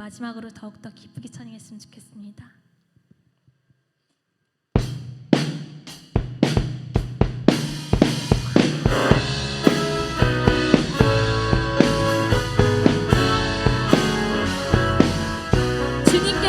마지막으로 더욱더 기쁘게 찬양했으면 좋겠습니다. 주님